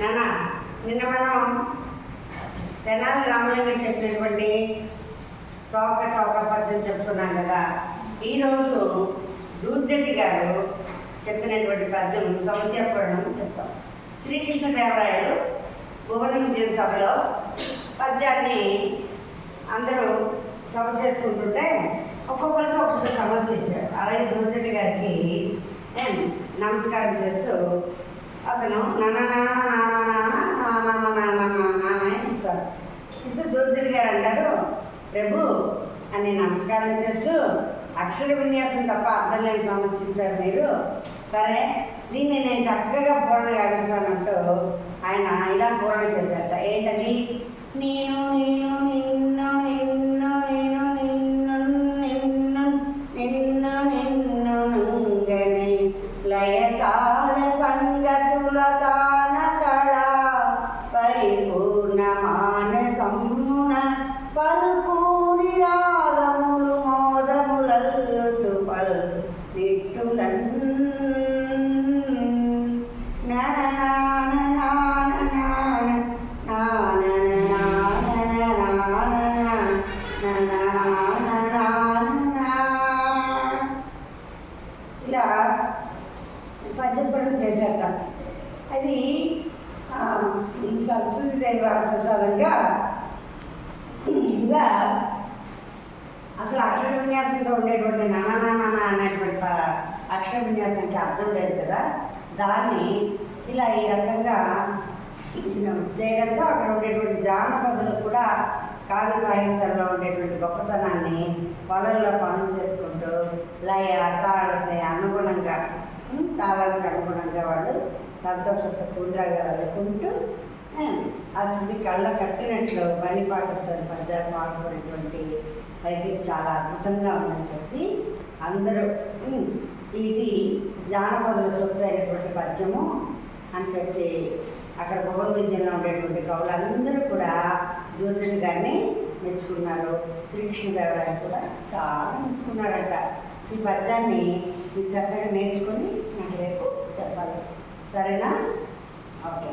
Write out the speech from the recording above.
నానా నిన్న మనం తెనాలి రామలింగం చెప్పినటువంటి తోక తోక పద్యం చెప్పుకున్నాం కదా. ఈరోజు దూర్జటి గారు చెప్పినటువంటి పద్యం సమస్య చెప్తాం. శ్రీకృష్ణదేవరాయలు భువన విజయం సభలో పద్యాన్ని అందరూ సభ చేసుకుంటుంటే ఒక్కొక్కరికి ఒక్కొక్క సమస్య ఇచ్చారు. అలాగే దూర్జటి గారికి నమస్కారం చేస్తూ అతను అని గారు అంటారు ప్రభు అని నమస్కారం చేస్తూ అక్షర విన్యాసం తప్ప అర్థం లేని సమస్యించారు మీరు సరే దీన్ని నేను చక్కగా పూరణ కావిస్తానంటూ ఆయన ఇలా పూరణ చేస్తాను విట్టులన్ ఇలా పంచపరులు చేశారట అది సరస్వతి దేవి ప్రసాదంగా ఇలా అసలు అక్షర విన్యాసంతో ఉండేటువంటి నానా నానా అనేటువంటి ప- అక్షర విన్యాసానికి అర్థం లేదు కదా? దాన్ని ఇలా ఈ రకంగా చేయడంతో అక్కడ ఉండేటువంటి జానపదులు కూడా కావ్య సాహిత్యంలో ఉండేటువంటి గొప్పతనాన్ని పొలంలో పనులు చేసుకుంటూ లయ తాళకి అనుగుణంగా తాళాలకు తాళానికి అనుగుణంగా వాళ్ళు సంతోషంతో కూతురాగా అనుకుంటూ ఆ స్థితి కళ్ళ కట్టినట్లు పని పాటలతో పద్యాలు పాడుకునేటువంటి పైకి చాలా అద్భుతంగా ఉందని చెప్పి అందరూ ఇది జానపదుల సొత్తు అయినటువంటి పద్యము అని చెప్పి అక్కడ భువన విజయంలో ఉండేటువంటి కవులందరూ కూడా జ్యోతిని గారిని మెచ్చుకున్నారు. శ్రీకృష్ణదేవరాయలు కూడా చాలా మెచ్చుకున్నారంట. ఈ పద్యాన్ని మీరు చక్కగా నేర్చుకొని నాకు రేపు చెప్పాలి. సరేనా? ఓకే.